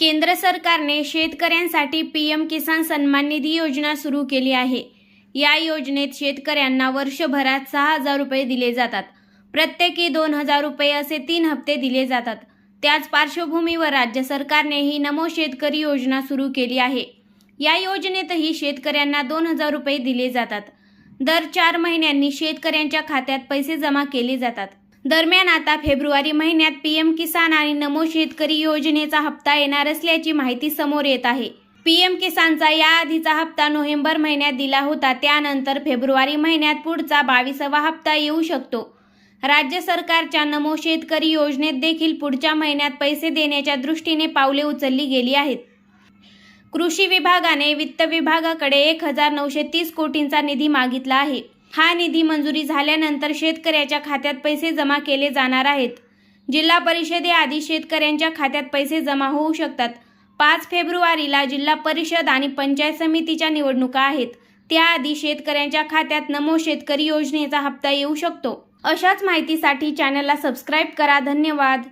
केंद्र सरकारने शेतकऱ्यांसाठी पीएम किसान सन्मान निधी योजना सुरू केली आहे. या योजनेत शेतकऱ्यांना वर्षभरात सहा हजार रुपये दिले जातात. प्रत्येकी दोन हजार रुपये असे तीन हप्ते दिले जातात. त्याच पार्श्वभूमीवर राज्य सरकारने ही नमो शेतकरी योजना सुरू केली आहे. या योजनेतही शेतकऱ्यांना दोन हजार रुपये दिले जातात. दर चार महिन्यांनी शेतकऱ्यांच्या खात्यात पैसे जमा केले जातात. दरम्यान आता फेब्रुवारी महिन्यात पीएम किसान आणि नमो शेतकरी योजनेचा हप्ता येणार असल्याची माहिती समोर येत आहे. पीएम किसानचा याआधीचा हप्ता नोव्हेंबर महिन्यात दिला होता त्यानंतर फेब्रुवारी महिन्यात पुढचा बावीसावा हप्ता येऊ शकतो. राज्य सरकारच्या नमो शेतकरी योजनेत देखील पुढच्या महिन्यात पैसे देण्याच्या दृष्टीने पावले उचलली गेली आहेत. कृषी विभागाने वित्त विभागाकडे एक हजार नऊशे तीस कोटींचा निधी मागितला आहे. हा निधी मंजुरी झाल्यानंतर शेतकऱ्याच्या खात्यात पैसे जमा केले जाणार आहेत. जिल्हा परिषदेआधी शेतकऱ्यांच्या खात्यात पैसे जमा होऊ शकतात. पाच फेब्रुवारीला जिल्हा परिषद आणि पंचायत समितीच्या निवडणुका आहेत. त्याआधी शेतकऱ्यांच्या खात्यात नमो शेतकरी योजनेचा हप्ता येऊ शकतो. अशाच माहितीसाठी चॅनलला सबस्क्राईब करा. धन्यवाद.